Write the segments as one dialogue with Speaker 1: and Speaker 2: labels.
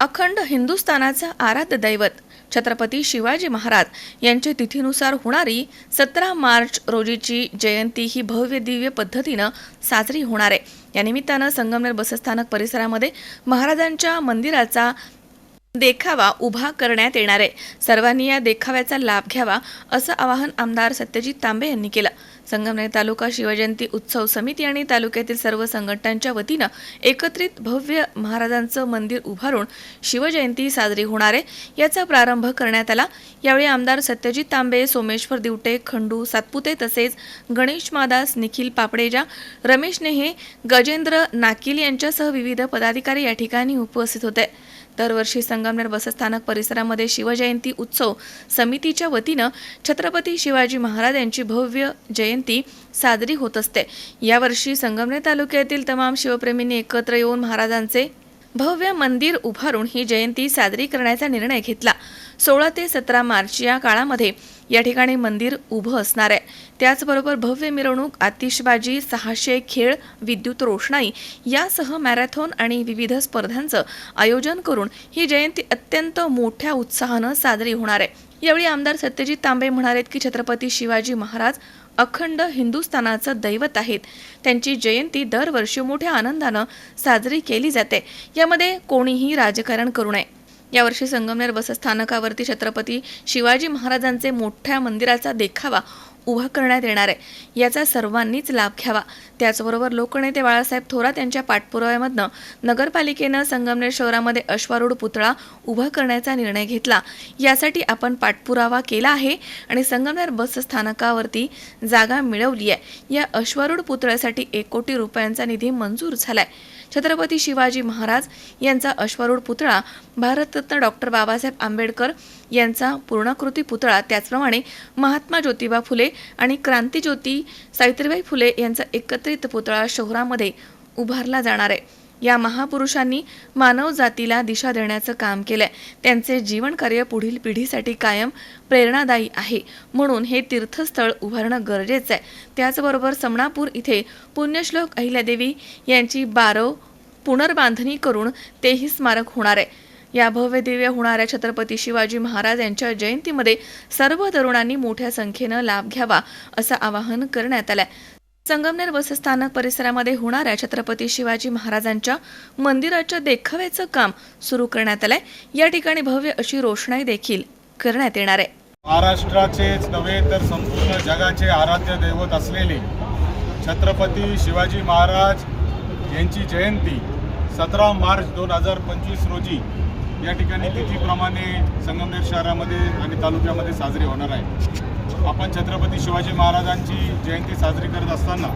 Speaker 1: अखंड हिंदुस्थानाचं आराध्य दैवत छत्रपती शिवाजी महाराज यांच्या तिथीनुसार होणारी सतरा मार्च रोजीची जयंती ही भव्य दिव्य पद्धतीनं साजरी होणार आहे. या निमित्तानं संगमनेर बसस्थानक परिसरामध्ये महाराजांच्या मंदिराचा देखावा उभा करण्यात येणार आहे. सर्वांनी या देखाव्याचा लाभ घ्यावा असं आवाहन आमदार सत्यजित तांबे यांनी केलं. संगमनेर तालुका शिवजयंती उत्सव समिती आणि तालुक्यातील सर्व संघटनांच्या वतीनं एकत्रित भव्य महाराजांचं मंदिर उभारून शिवजयंती साजरी होणार आहे. याचा प्रारंभ करण्यात आला. यावेळी आमदार सत्यजित तांबे सोमेश्वर दिवटे खंडू सातपुते तसेच गणेश मादास निखिल पापडेजा रमेश नेहे गजेंद्र नाकील यांच्यासह विविध पदाधिकारी या ठिकाणी उपस्थित होते. दरवर्षी संगमनेर बसस्थानक परिसरामध्ये शिवजयंती उत्सव समितीच्या वतीनं छत्रपती शिवाजी महाराज यांची भव्य जयंती साजरी होत असते. यावर्षी संगमनेर तालुक्यातील तमाम शिवप्रेमींनी एकत्र येऊन महाराजांचे भव्य मंदिर उभारून ही जयंती साजरी करण्याचा निर्णय घेतला. सोळा ते सतरा मार्च या काळामध्ये या ठिकाणी मंदिर उभं असणार आहे. त्याचबरोबर भव्य मिरवणूक आतिषबाजी सहाशे खेळ विद्युत रोषणाई यासह मॅरेथॉन आणि विविध स्पर्धांचं आयोजन करून ही जयंती अत्यंत मोठ्या उत्साहानं साजरी होणार आहे. यावेळी आमदार सत्यजित तांबे म्हणालेत की छत्रपती शिवाजी महाराज अखंड हिंदुस्थानाचं दैवत आहेत. त्यांची जयंती दरवर्षी मोठ्या आनंदानं साजरी केली जाते. यामध्ये कोणीही राजकारण करू नये. यावर्षी संगमनेर बसस्थानकावरती छत्रपती शिवाजी महाराजांचे मोठ्या मंदिराचा देखावा उभा करण्यात येणार आहे. याचा सर्वांनीच लाभ घ्यावा. त्याचबरोबर लोकनेते बाळासाहेब थोरात यांच्या पाठपुराव्यामधनं नगरपालिकेनं संगमनेर शहरामध्ये अश्वारूढ पुतळा उभा करण्याचा निर्णय घेतला. यासाठी आपण पाठपुरावा केला आहे आणि संगमनेर बस स्थानकावरती जागा मिळवली आहे. या अश्वारूढ पुतळ्यासाठी एक कोटी रुपयांचा निधी मंजूर झालाय. छत्रपती शिवाजी महाराज यांचा अश्वारूढ पुतळा भारतरत्न डॉक्टर बाबासाहेब आंबेडकर यांचा पूर्णाकृती पुतळा त्याचप्रमाणे महात्मा ज्योतिबा फुले आणि क्रांतीज्योती सावित्रीबाई फुले यांचा एकत्रित पुतळा शहरामध्ये उभारला जाणार आहे. या महापुरुषांनी मानव जातीला दिशा देण्याचं काम केलंय. त्यांचे जीवन कार्य पुढील पिढीसाठी कायम प्रेरणादायी आहे. म्हणून हे तीर्थस्थळ उभारणं गरजेचं आहे. त्याचबरोबर समणापूर इथे पुण्यश्लोक अहिल्यादेवी यांची बारव पुनर्बांधणी करून तेही स्मारक होणार आहे. या भव्य दिव्य होणाऱ्या छत्रपती शिवाजी महाराज यांच्या जयंतीमध्ये सर्व तरुणांनी मोठ्या संख्येनं लाभ घ्यावा असं आवाहन करण्यात आलंय. संगमनेर बसस्थानक परिसरामध्ये होणाऱ्या छत्रपती शिवाजी महाराजांच्या मंदिराच्या देखाव्याचं काम सुरू करण्यात आलंय. या ठिकाणी भव्य अशी रोषणाई देखील करण्यात येणार आहे.
Speaker 2: महाराष्ट्राचेच नव्हे तर संपूर्ण जगाचे आराध्य दैवत असलेले छत्रपती शिवाजी महाराज यांची जयंती सतरा मार्च दोन हजार पंचवीस रोजी या ठिकाणी तिथीप्रमाणे संगमनेर शहरामध्ये आणि तालुक्यामध्ये साजरी होणार आहे. आपण छत्रपती शिवाजी महाराजांची जयंती साजरी करत असताना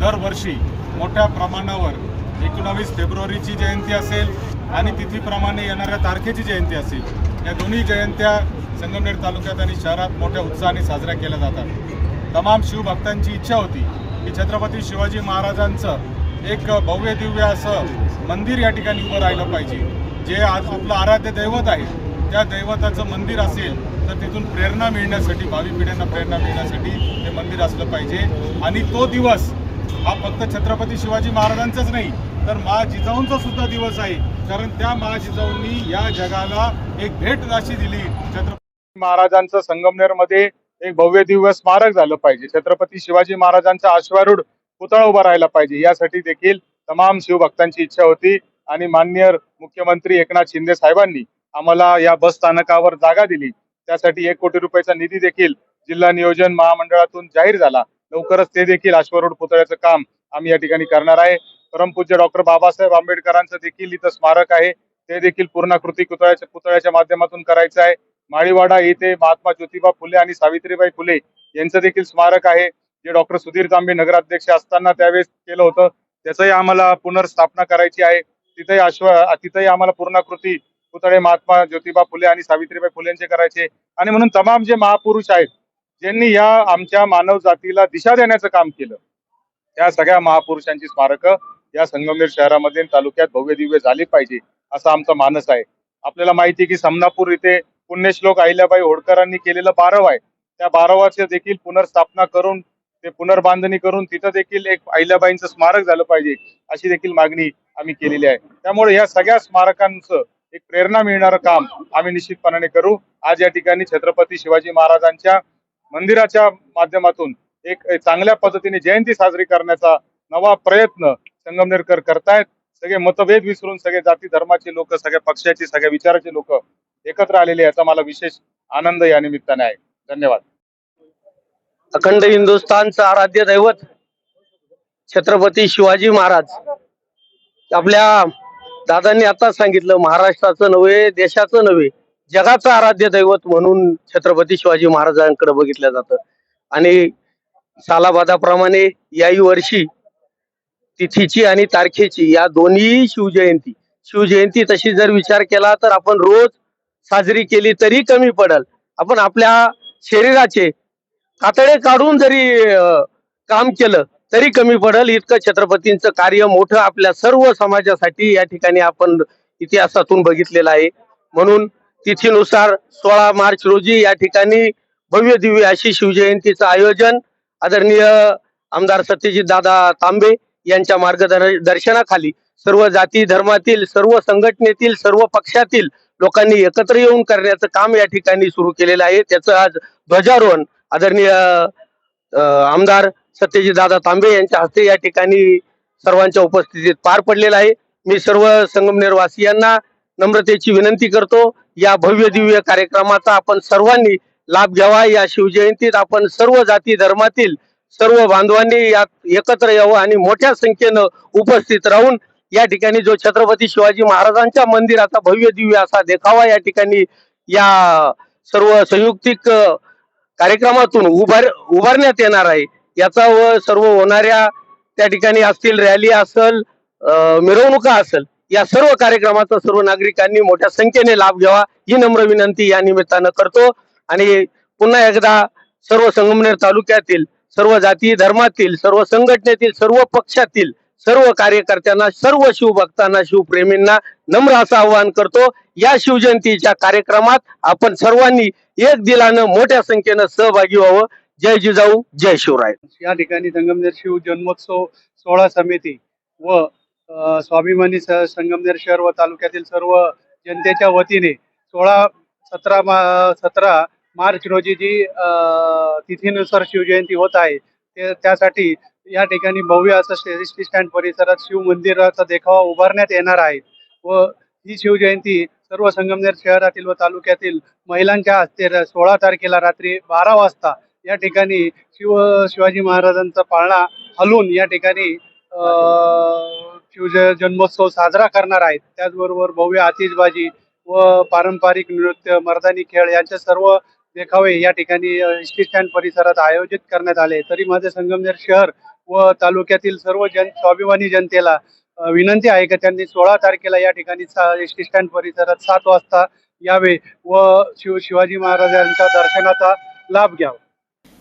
Speaker 2: दरवर्षी मोठ्या प्रमाणावर एकोणावीस फेब्रुवारीची जयंती असेल आणि तिथीप्रमाणे येणाऱ्या तारखेची जयंती असेल या दोन्ही जयंत्या संगमनेर तालुक्यात आणि शहरात मोठ्या उत्साहाने साजऱ्या केल्या जातात. तमाम शिवभक्तांची इच्छा होती की छत्रपती शिवाजी महाराजांचं एक भव्य दिव्य असं मंदिर या ठिकाणी उभं राहिलं पाहिजे. जे आज आपलं आराध्य दैवत आहे त्या दैवताचं मंदिर असेल तर तिथून प्रेरणा मिळण्यासाठी भावी पिढ्यांना प्रेरणा मिळण्यासाठी हे मंदिर असलं पाहिजे. आणि तो दिवस हा फक्त छत्रपती शिवाजी महाराजांचाच नाही तर मा जिजाऊंचा सुद्धा दिवस आहे. कारण त्या मा जिजाऊंनी या जगाला एक भेट राशी दिली. छत्रपती महाराजांचं संगमनेरमध्ये एक भव्य दिव्य स्मारक झालं पाहिजे. छत्रपती शिवाजी महाराजांचा अश्वारूढ पुतळा उभा राहिला पाहिजे. यासाठी देखील तमाम शिवभक्तांची इच्छा होती. आणि मान्य मुख्यमंत्री एकनाथ शिंदे साहेबांनी आम्हाला या बस स्थानकावर जागा दिली. त्यासाठी एक कोटी रुपयाचा निधी देखील जिल्हा नियोजन महामंडळातून जाहीर झाला. लवकरच ते देखील अश्वरोड पुतळ्याचं काम आम्ही या ठिकाणी करणार आहे. परमपूज्य डॉक्टर बाबासाहेब आंबेडकरांचं देखील इथं स्मारक आहे. ते देखील पूर्णाकृती पुतळ्याच्या पुतळ्याच्या माध्यमातून करायचं आहे. माळीवाडा येथे महात्मा ज्योतिबा फुले आणि सावित्रीबाई फुले यांचं देखील स्मारक आहे. जे डॉक्टर सुधीर तांबे नगराध्यक्ष असताना त्यावेळेस केलं होतं. त्याचंही आम्हाला पुनर्स्थापना करायची आहे. तिथेही अश्व तिथेही आम्हाला पूर्णाकृती पुतळे महात्मा ज्योतिबा फुले आणि सावित्रीबाई फुलेंचे करायचे. आणि म्हणून तमाम जे महापुरुष आहेत ज्यांनी या आमच्या मानव जातीला दिशा देण्याचं काम केलं त्या सगळ्या महापुरुषांची स्मारकं या संगमनेर शहरामध्ये तालुक्यात भव्य दिव्य झाली पाहिजे असा आमचा मानस आहे. आपल्याला माहिती आहे की समनापूर इथे पुण्यश्लोक अहिल्याबाई होळकरांनी केलेलं बारव आहे. त्या बारवाचे देखील पुनर्स्थापना करून ते पुनर्बांधणी करून तिथं देखील एक अहिल्याबाईंचं स्मारक झालं पाहिजे अशी देखील मागणी आम्ही केलेली आहे. त्यामुळे या सगळ्या स्मारकांचं एक प्रेरणा मिळणारं काम आम्ही निश्चितपणाने करू. आज या ठिकाणी छत्रपती शिवाजी महाराजांच्या मंदिराच्या माध्यमातून एक चांगल्या पद्धतीने जयंती साजरी करण्याचा नवा प्रयत्न संगमनेरकर करतायत. सगळे मतभेद विसरून सगळे जाती धर्माचे लोक सगळ्या पक्षाचे सगळ्या विचाराचे लोक एकत्र आलेले याचा मला विशेष आनंद या निमित्ताने आहे. धन्यवाद.
Speaker 3: अखंड हिंदुस्थानचं आराध्य दैवत छत्रपती शिवाजी महाराज. आपल्या दादांनी आता सांगितलं महाराष्ट्राचं नव्हे देशाचं नव्हे जगाचं आराध्य दैवत म्हणून छत्रपती शिवाजी महाराजांकडे बघितलं जातं. आणि सालाबादाप्रमाणे याही वर्षी तिथीची आणि तारखेची या दोन्ही शिवजयंती शिवजयंती तशी जर विचार केला तर आपण रोज साजरी केली तरी कमी पडल. आपण आपल्या शरीराचे कातडे काढून जरी काम केलं तरी कमी पडेल. इतकं छत्रपतींचं कार्य मोठं आपल्या सर्व समाजासाठी या ठिकाणी आपण इतिहासातून बघितलेलं आहे. म्हणून तिथीनुसार सोळा मार्च रोजी या ठिकाणी भव्य दिव्य अशी शिवजयंतीचं आयोजन आदरणीय आमदार सत्यजित दादा तांबे यांच्या मार्गदर्शनाखाली सर्व जाती धर्मातील सर्व संघटनेतील सर्व पक्षातील लोकांनी एकत्र येऊन करण्याचं काम या ठिकाणी सुरू केलेलं आहे. त्याचं आज ध्वजारोहण आदरणीय आमदार सत्यजित दादा तांबे यांच्या हस्ते या ठिकाणी सर्वांच्या उपस्थितीत पार पडलेला आहे. मी सर्व संगमनेर वासियांना नम्रतेची विनंती करतो या भव्य दिव्य कार्यक्रमाचा आपण सर्वांनी लाभ घ्यावा. या शिवजयंतीत आपण सर्व जाती धर्मातील सर्व बांधवांनी यात एकत्र यावं आणि मोठ्या संख्येनं उपस्थित राहून या ठिकाणी जो छत्रपती शिवाजी महाराजांच्या मंदिराचा भव्य दिव्य असा देखावा या ठिकाणी या सर्व संयुक्तिक कार्यक्रमातून उभार उभारण्यात येणार आहे. याचा व सर्व होणाऱ्या त्या ठिकाणी असतील रॅली असल मिरवणुका असल या सर्व कार्यक्रमाचा सर्व नागरिकांनी मोठ्या संख्येने लाभ घ्यावा ही नम्र विनंती या निमित्तानं करतो. आणि पुन्हा एकदा सर्व संगमनेर तालुक्यातील सर्व जाती धर्मातील सर्व संघटनेतील सर्व पक्षातील सर्व कार्यकर्त्यांना सर्व शिवभक्तांना शिवप्रेमींना नम्र असं आवाहन करतो. या शिवजयंतीच्या कार्यक्रमात आपण सर्वांनी एक दिलानं मोठ्या संख्येनं सहभागी व्हावं. जय जिजाऊ जय शिवराय.
Speaker 4: या ठिकाणी संगमनेर शिव जन्मोत्सव सोहळा समिती व स्वाभिमानी स- संगमनेर शहर व तालुक्यातील सर्व जनतेच्या वतीने सोळा सतरा मा सतरा मार्च रोजी जी तिथीनुसार शिवजयंती होत आहे ते त्यासाठी या ठिकाणी भव्य असं एस टी स्टँड परिसरात शिव मंदिराचा देखावा उभारण्यात येणार आहे व ही शिवजयंती सर्व संगमनेर शहरातील व तालुक्यातील महिलांच्या हस्ते सोळा तारखेला रात्री बारा वाजता या ठिकाणी शिव शिवाजी महाराजांचा पाळणा हलवून या ठिकाणी शिवजय जन्मोत्सव साजरा करणार आहेत. त्याचबरोबर भव्य आतिषबाजी व पारंपरिक नृत्य मर्दानी खेळ यांचे सर्व देखावे या ठिकाणी एस स्टँड परिसरात आयोजित करण्यात आले. तरी माझे संगमनेर शहर व तालुक्यातील सर्व जन स्वाभिमानी जनतेला विनंती आहे की त्यांनी सोळा तारखेला या ठिकाणी एस स्टँड परिसरात सात वाजता यावे व शिव शिवाजी महाराजांच्या दर्शनाचा लाभ घ्यावा.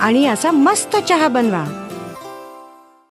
Speaker 5: आणि असा मस्त चहा बनवा.